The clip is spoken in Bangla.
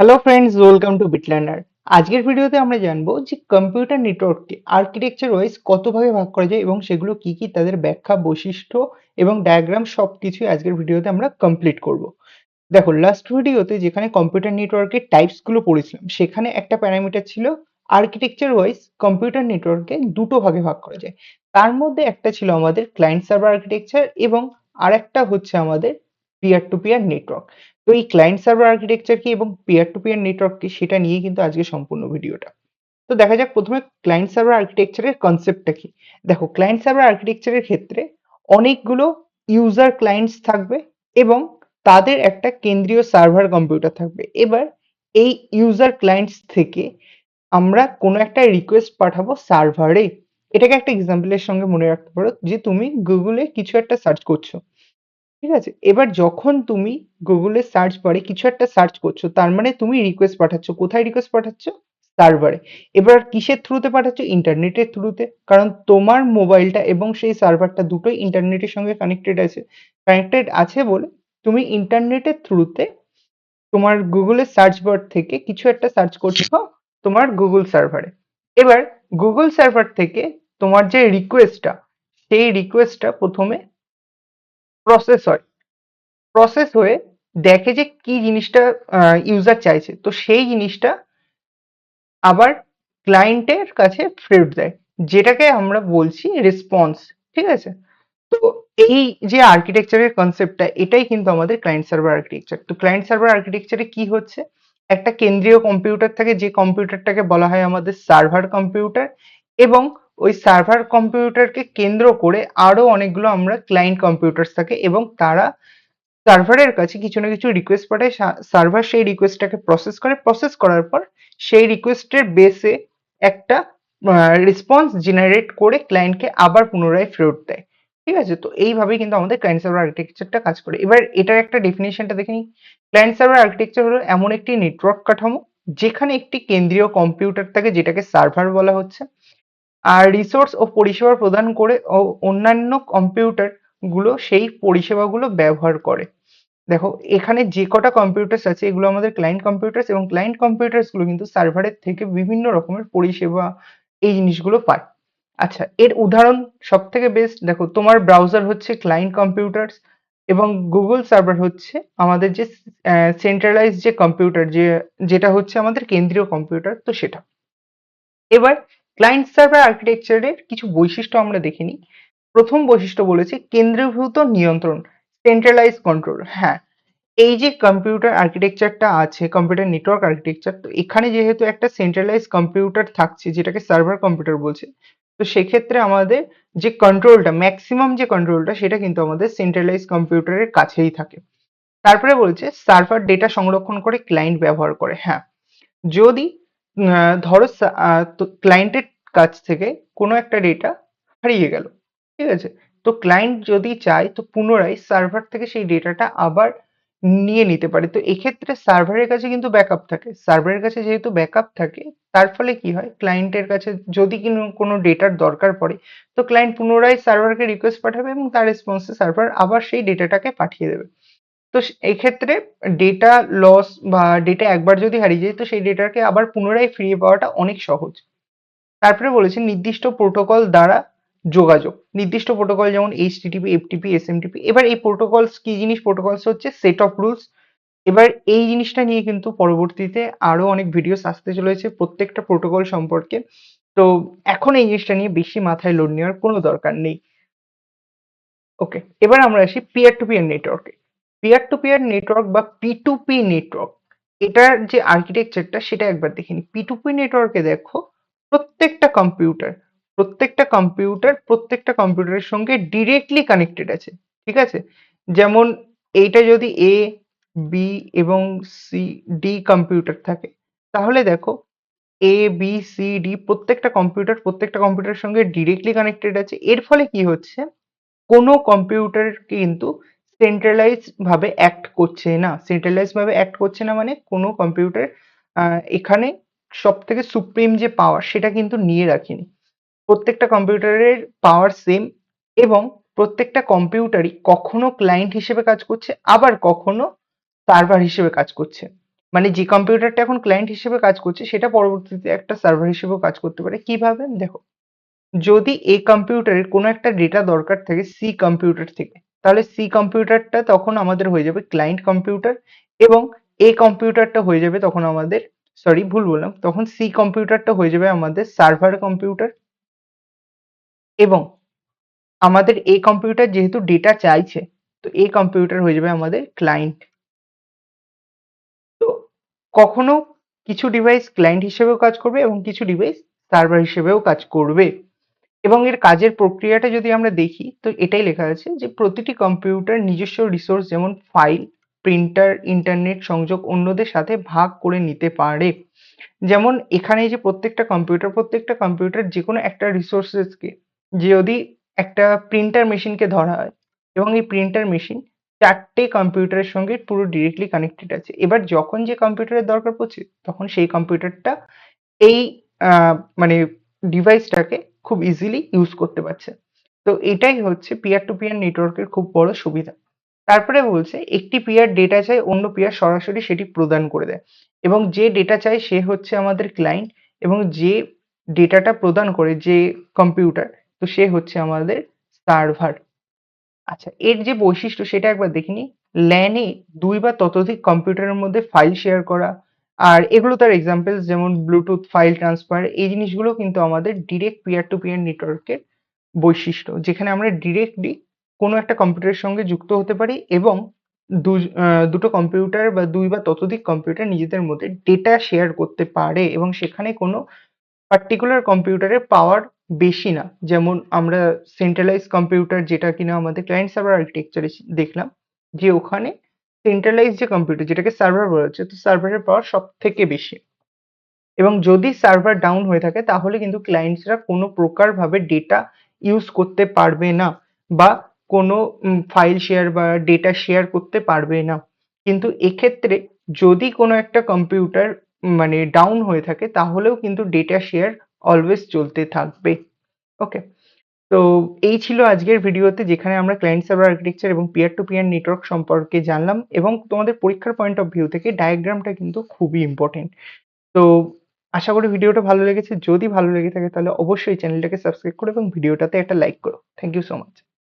Hello friends welcome to BitLearner আজকের ভিডিওতে আমরা জানব যে কম্পিউটার নেটওয়ার্ককে আর্কিটেকচার ওয়াইজ কত ভাগে করা যায় এবং সেগুলো কি কি তাদের ব্যাখ্যা, বৈশিষ্ট্য এবং ডায়াগ্রাম সবকিছুই আজকের ভিডিওতে আমরা কমপ্লিট করব। দেখো লাস্ট ভিডিওতে যেখানে কম্পিউটার নেটওয়ার্কের টাইপসগুলো পড়েছিলাম, সেখানে একটা প্যারামিটার ছিল আর্কিটেকচার ওয়াইজ কম্পিউটার নেটওয়ার্ককে দুটো ভাগে ভাগ করা যায়। তার মধ্যে একটা ছিল আমাদের ক্লায়েন্ট সার্ভার আর্কিটেকচার এবং আরেকটা হচ্ছে আমাদের পিয়ার টু পিয়ার নেটওয়ার্ক তো এই ক্লায়েন্ট সার্ভার আর্কিটেকচার কি এবং পিয়ার টু পিয়ার নেটওয়ার্ক কি, সেটা নিয়েই কিন্তু আজকে সম্পূর্ণ ভিডিওটা। তো দেখা যাক প্রথমে ক্লায়েন্ট সার্ভার আর্কিটেকচারের কনসেপ্টটা কি। দেখো ক্লায়েন্ট সার্ভার আর্কিটেকচারের ক্ষেত্রে অনেকগুলো ইউজার ক্লায়েন্টস থাকবে এবং তাদের একটা কেন্দ্রীয় সার্ভার কম্পিউটার থাকবে। এবার এই ইউজার ক্লায়েন্টস থেকে আমরা কোনো একটা রিকোয়েস্ট পাঠাবো সার্ভারে এটাকে একটা এক্সাম্পলের সঙ্গে মনে রাখতে পারো যে তুমি গুগলে কিছু একটা সার্চ করছ। ঠিক আছে? এবার যখন তুমি গুগলে সার্চ বারে কিছু একটা সার্চ করছ, তার মানে তুমি রিকোয়েস্ট পাঠাচ্ছ। কোথায় রিকোয়েস্ট পাঠাচ্ছ? সার্ভারে এবার কিসের থ্রুতে পাঠাচ্ছ? ইন্টারনেটের থ্রুতে কারণ তোমার মোবাইলটা এবং সেই সার্ভারটা দুটোই ইন্টারনেটের সঙ্গে কানেক্টেড আছে। কানেক্টেড আছে বলে তুমি ইন্টারনেটের থ্রুতে তোমার গুগলের সার্চ বার থেকে কিছু একটা সার্চ করছ তোমার গুগল সার্ভারে এবার গুগল সার্ভার থেকে তোমার যে রিকোয়েস্টটা সেই রিকোয়েস্টটা প্রথমে প্রসেস হয়। প্রসেস হয়ে দেখে যে কি জিনিসটা ইউজার চাইছে। তো সেই জিনিসটা আবার ক্লায়েন্টের কাছে ফেরত দেয়, যেটাকে আমরা বলছি রেসপন্স ঠিক আছে? তো এই যে আর্কিটেকচারের কনসেপ্টটা এটাই কিন্তু আমাদের ক্লায়েন্ট সার্ভার আর্কিটেকচার তো ক্লায়েন্ট সার্ভার আর্কিটেকচারে কি হচ্ছে? একটা কেন্দ্রীয় কম্পিউটার থাকে, যে কম্পিউটারটাকে বলা হয় আমাদের সার্ভার কম্পিউটার এবং ওই সার্ভার কম্পিউটারকে কেন্দ্র করে আরও অনেকগুলো আমরা ক্লায়েন্ট কম্পিউটার থাকে এবং তারা সার্ভারের কাছে কিছু না কিছু রিকোয়েস্ট পাঠায়। সার্ভার সেই রিকোয়েস্টটাকে প্রসেস করে। প্রসেস করার পর সেই রিকোয়েস্টের বেসে একটা রেসপন্স জেনারেট করে ক্লায়েন্টকে আবার পুনরায় ফেরত দেয়। ঠিক আছে? তো এইভাবেই কিন্তু আমাদের ক্লায়েন্ট সার্ভার আর্কিটেকচারটা কাজ করে। এবার এটার একটা ডেফিনেশনটা দেখে নিই। ক্লায়েন্ট সার্ভার আর্কিটেকচার হলো এমন একটি নেটওয়ার্ক কাঠামো যেখানে একটি কেন্দ্রীয় কম্পিউটার থাকে যেটাকে সার্ভার বলা হচ্ছে। আর রিসোর্স ও পরিষেবা প্রদান করে ও অন্যান্য কম্পিউটারগুলো সেই পরিষেবাগুলো ব্যবহার করে। দেখো, এখানে যে কটা কম্পিউটার্স আছে, এগুলো আমাদের ক্লায়েন্ট কম্পিউটার্স এবং ক্লায়েন্ট কম্পিউটার্সগুলো কিন্তু সার্ভারের থেকে বিভিন্ন রকমের পরিষেবা এই জিনিসগুলো পায়। আচ্ছা এর উদাহরণ সব থেকে বেস্ট দেখো, তোমার ব্রাউজার হচ্ছে ক্লায়েন্ট কম্পিউটার্স এবং গুগল সার্ভার হচ্ছে আমাদের যে সেন্ট্রালাইজ যে কম্পিউটার যে, যেটা হচ্ছে আমাদের কেন্দ্রীয় কম্পিউটার তো সেটা। এবার ক্লায়েন্ট সার্ভার আর্কিটেকচারের কিছু বৈশিষ্ট্য আমরা দেখিনি। প্রথম বৈশিষ্ট্য বলেছি কেন্দ্রীভূত নিয়ন্ত্রণ সেন্ট্রালাইজ কন্ট্রোল হ্যাঁ এই যে কম্পিউটার আর্কিটেকচারটা আছে কম্পিউটার নেটওয়ার্ক আর্কিটেকচার তো এখানে যেহেতু একটা সেন্ট্রালাইজ কম্পিউটার থাকছে, যেটাকে সার্ভার কম্পিউটার বলছে, তো সেক্ষেত্রে আমাদের যে কন্ট্রোলটা ম্যাক্সিমাম যে কন্ট্রোলটা সেটা কিন্তু আমাদের সেন্ট্রালাইজ কম্পিউটারের কাছেই থাকে। তারপরে বলছে সার্ভার ডেটা সংরক্ষণ করে ক্লায়েন্ট ব্যবহার করে। হ্যাঁ যদি ধরো ক্লায়েন্টের কাছ থেকে কোনো একটা ডেটা হারিয়ে গেল, ঠিক আছে? তো ক্লায়েন্ট যদি চায়, তো পুনরায় সার্ভার থেকে সেই ডেটাটা আবার নিয়ে নিতে পারে। তো এক্ষেত্রে সার্ভারের কাছে কিন্তু ব্যাকআপ থাকে। সার্ভারের কাছে যেহেতু ব্যাকআপ থাকে, তার ফলে কি হয়? ক্লায়েন্টের কাছে যদি কোনো ডেটার দরকার পড়ে, তো ক্লায়েন্ট পুনরায় সার্ভারকে রিকোয়েস্ট পাঠাবে এবং তার রেসপন্সে সার্ভার আবার সেই ডেটাটাকে পাঠিয়ে দেবে। তো এক্ষেত্রে ডেটা লস বা ডেটা একবার যদি হারিয়ে যায়, তো সেই ডেটাকে আবার পুনরায় ফিরিয়ে পাওয়াটা অনেক সহজ। তারপরে বলেছে নির্দিষ্ট প্রোটোকল দ্বারা যোগাযোগ। নির্দিষ্ট প্রোটোকল যেমন এইচটিটিপি এফটিপি এসএমটিপি এবার এই প্রোটোকলস কি জিনিস? প্রোটোকলস হচ্ছে সেট অফ রুলস এবার এই জিনিসটা নিয়ে কিন্তু পরবর্তীতে আরও অনেক ভিডিওস আসতে চলেছে প্রত্যেকটা প্রোটোকল সম্পর্কে। তো এখন এই জিনিসটা নিয়ে বেশি মাথায় লোড নেওয়ার কোনো দরকার নেই। ওকে এবার আমরা আসি পিয়ার টু পিয়ার নেটওয়ার্কে পিয়ার টু পিয়ার নেটওয়ার্ক বা পি টু পি নেটওয়ার্ক এটার যে আর্কিটেকচারটা সেটা একবার দেখে নি পি টু পি নেটওয়ার্কে দেখো, প্রত্যেকটা কম্পিউটার প্রত্যেকটা কম্পিউটার প্রত্যেকটা কম্পিউটারের সঙ্গে ডিরেক্টলি কানেক্টেড আছে, ঠিক আছে? যেমন এইটা যদি এ বি এবং সি ডি কম্পিউটার থাকে, তাহলে দেখো এ বি সি ডি প্রত্যেকটা কম্পিউটার প্রত্যেকটা কম্পিউটারের সঙ্গে ডিরেক্টলি কানেক্টেড আছে। এর ফলে কি হচ্ছে? কোনো কম্পিউটার কিন্তু সেন্ট্রালাইজ ভাবে অ্যাক্ট করছে না। সেন্ট্রালাইজ ভাবে অ্যাক্ট করছে না মানে কোনো কম্পিউটার এখানে সব থেকে সুপ্রিম যে পাওয়ার সেটা কিন্তু নিয়ে রাখেনি। প্রত্যেকটা কম্পিউটারের পাওয়ার সেম এবং প্রত্যেকটা কম্পিউটারই কখনো ক্লায়েন্ট হিসেবে কাজ করছে, আবার কখনো সার্ভার হিসেবে কাজ করছে। মানে যে কম্পিউটারটা এখন ক্লায়েন্ট হিসেবে কাজ করছে, সেটা পরবর্তীতে একটা সার্ভার হিসেবেও কাজ করতে পারে। কীভাবে? দেখো, যদি এই কম্পিউটারের কোনো একটা ডেটা দরকার থাকে সি কম্পিউটার থেকে তাহলে সি কম্পিউটারটা তখন আমাদের হয়ে যাবে ক্লায়েন্ট কম্পিউটার এবং এ কম্পিউটারটা হয়ে যাবে তখন আমাদের সরি ভুল বললাম, তখন সি কম্পিউটারটা হয়ে যাবে আমাদের সার্ভার কম্পিউটার এবং আমাদের এ কম্পিউটার যেহেতু ডেটা চাইছে, তো এ কম্পিউটার হয়ে যাবে আমাদের ক্লায়েন্ট তো কখনো কিছু ডিভাইস ক্লায়েন্ট হিসেবেও কাজ করবে এবং কিছু ডিভাইস সার্ভার হিসেবেও কাজ করবে। এবং এর কাজের প্রক্রিয়াটা যদি আমরা দেখি, তো এটাই লেখা আছে যে প্রতিটি কম্পিউটার নিজস্ব রিসোর্স যেমন ফাইল প্রিন্টার ইন্টারনেট সংযোগ অন্যদের সাথে ভাগ করে নিতে পারে। যেমন এখানে যে প্রত্যেকটা কম্পিউটার প্রত্যেকটা কম্পিউটার যে কোনো একটা রিসোর্সেসকে যদি একটা প্রিন্টার মেশিনকে ধরা হয় এবং এই প্রিন্টার মেশিন চারটে কম্পিউটারের সঙ্গে পুরো ডিরেক্টলি কানেক্টেড আছে। এবার যখন যে কম্পিউটারের দরকার পড়ছে, তখন সেই কম্পিউটারটা এই মানে ডিভাইসটাকে খুব ইজিলি ইউজ করতে পারছে। তো এটাই হচ্ছে পিয়ার টু পিয়ার নেটওয়ার্কের খুব বড় সুবিধা। তারপরে বলছে, একটি পিয়ার ডেটা চাই, অন্য পিয়ার সরাসরি সেটি প্রদান করে দেয়। এবং যে ডেটা চাই সে হচ্ছে আমাদের ক্লায়েন্ট এবং যে ডেটাটা প্রদান করে, যে কম্পিউটার তো সে হচ্ছে আমাদের সার্ভার আচ্ছা এর যে বৈশিষ্ট্য সেটা একবার দেখিনি ল্যানে দুই বা ততোধিক কম্পিউটারের মধ্যে ফাইল শেয়ার করা আর এগুলো তার এক্সাম্পলস যেমন ব্লুটুথ ফাইল ট্রান্সফার এই জিনিসগুলো কিন্তু আমাদের ডিরেক্ট পিয়ার টু পিয়ার নেটওয়ার্কের বৈশিষ্ট্য, যেখানে আমরা ডিরেক্টলি কোনো একটা কম্পিউটারের সঙ্গে যুক্ত হতে পারি এবং দুটো কম্পিউটার বা দুই বা ততোধিক কম্পিউটার নিজেদের মধ্যে ডেটা শেয়ার করতে পারে এবং সেখানে কোনো পার্টিকুলার কম্পিউটারের পাওয়ার বেশি না। যেমন আমরা সেন্ট্রালাইজ কম্পিউটার যেটা কিনা আমাদের ক্লায়েন্ট সার্ভার আর্কিটেকচারে দেখলাম যে ওখানে সেন্ট্রালাইজ যে কম্পিউটার যেটাকে সার্ভার বলা হচ্ছে, তো সার্ভারের পাওয়ার সব থেকে বেশি। এবং যদি সার্ভার ডাউন হয়ে থাকে, তাহলে কিন্তু ক্লায়েন্টসরা কোনো প্রকারভাবে ডেটা ইউজ করতে পারবে না বা কোনো ফাইল শেয়ার বা ডেটা শেয়ার করতে পারবে না। কিন্তু এক্ষেত্রে যদি কোনো একটা কম্পিউটার মানে ডাউন হয়ে থাকে, তাহলেও কিন্তু ডেটা শেয়ার অলওয়েজ চলতে থাকবে। ওকে তো এই ছিল আজকের ভিডিওতে যেখানে আমরা ক্লায়েন্ট সার্ভার আর্কিটেকচার এবং পিয়ার টু পিয়ার নেটওয়ার্ক সম্পর্কে জানলাম এবং তোমাদের পরীক্ষার পয়েন্ট অফ ভিউ থেকে ডায়াগ্রামটা কিন্তু খুবই ইম্পর্টেন্ট তো আশা করি ভিডিওটা ভালো লেগেছে। যদি ভালো লেগে থাকে তাহলে অবশ্যই চ্যানেলটাকে সাবস্ক্রাইব করো এবং ভিডিওটাতে একটা লাইক করো। Thank you so much